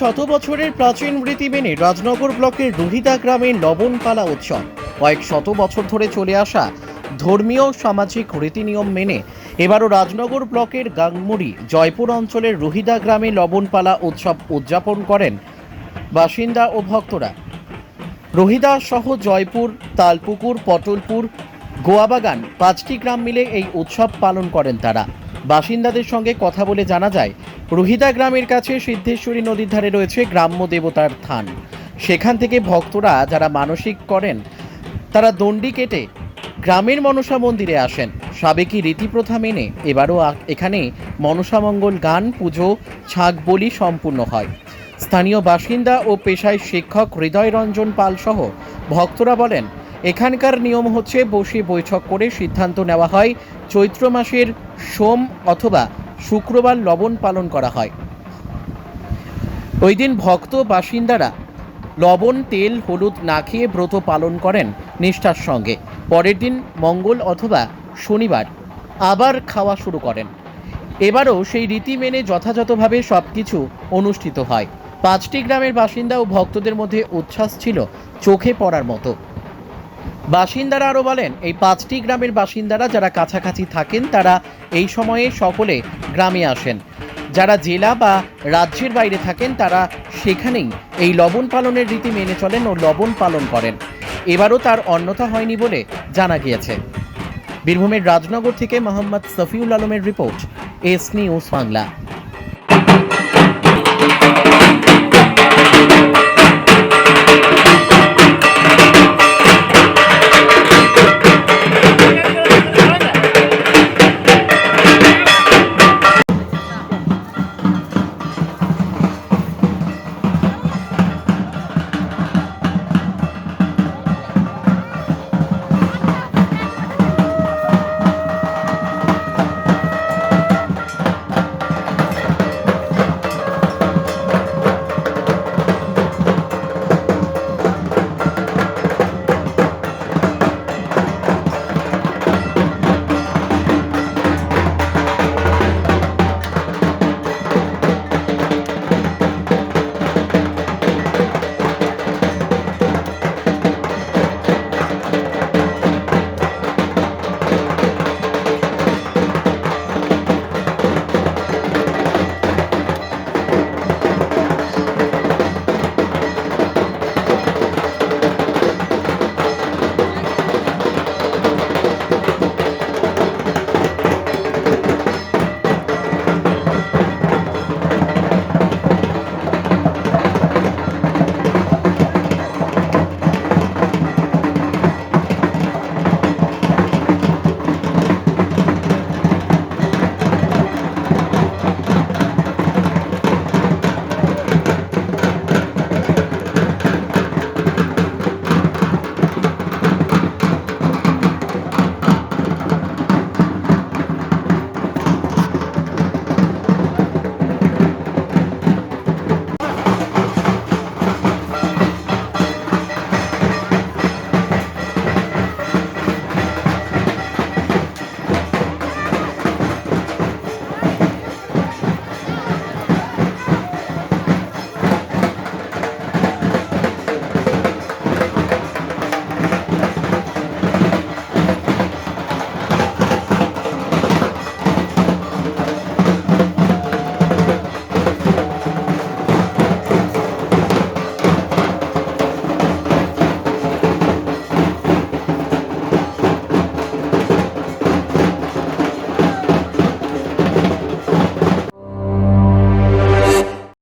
শত বছরের প্রাচীন রীতি মেনে রাজনগর ব্লকের রুহিদা গ্রামের লবণপালা উৎসব। কয়েক শত বছর ধরে চলে আসা ধর্মীয় সামাজিক রীতিনিয়ম মেনে এবারও রাজনগর ব্লকের গাংমুড়ি, জয়পুর অঞ্চলের রুহিদা গ্রামে লবণপালা উৎসব উদযাপন করেন বাসিন্দা ও ভক্তরা। রোহিদা সহ জয়পুর, তালপুকুর, পটলপুর, গোয়াবাগান পাঁচটি গ্রাম মিলে এই উৎসব পালন করেন তারা। বাসিন্দাদের সঙ্গে কথা বলে জানা যায়, রোহিদা গ্রামের কাছে সিদ্ধেশ্বরী নদীর ধারে রয়েছে গ্রাম্য দেবতার থান। সেখান থেকে ভক্তরা যারা মানসিক করেন, তারা দণ্ডি কেটে গ্রামের মনসা মন্দিরে আসেন। সাবেকি রীতিপ্রথা মেনে এবারও এখানে মনসামঙ্গল গান, পুজো ছাগ বলি সম্পূর্ণ হয়। স্থানীয় বাসিন্দা ও পেশায় শিক্ষক হৃদয় রঞ্জন পাল সহ ভক্তরা বলেন এখানকার নিয়ম হচ্ছে বসে বৈঠক করে সিদ্ধান্ত নেওয়া হয়, চৈত্র মাসের সোম অথবা শুক্রবার লবণ পালন করা হয়। ওই দিন ভক্ত বাসিন্দারা লবণ, তেল, হলুদ না খেয়ে ব্রত পালন করেন নিষ্ঠার সঙ্গে। পরের দিন মঙ্গল অথবা শনিবার আবার খাওয়া শুরু করেন। এবারও সেই রীতি মেনে যথাযথভাবে সব কিছু অনুষ্ঠিত হয়। পাঁচটি গ্রামের বাসিন্দা ও ভক্তদের মধ্যে উচ্ছ্বাস ছিল চোখে পড়ার মতো। বাসিন্দারা আরও বলেন, এই পাঁচটি গ্রামের বাসিন্দারা যারা কাছাকাছি থাকেন, তারা এই সময়ে সকলে গ্রামে আসেন। যারা জেলা বা রাজ্যের বাইরে থাকেন, তারা সেখানেই এই লবণ পালনের রীতি মেনে চলেন ও লবণ পালন করেন। এবারও তার অন্যথা হয়নি বলে জানা গিয়েছে। বীরভূমের রাজনগর থেকে মোহাম্মদ সফিউল আলমের রিপোর্ট, এস নিউজ বাংলা।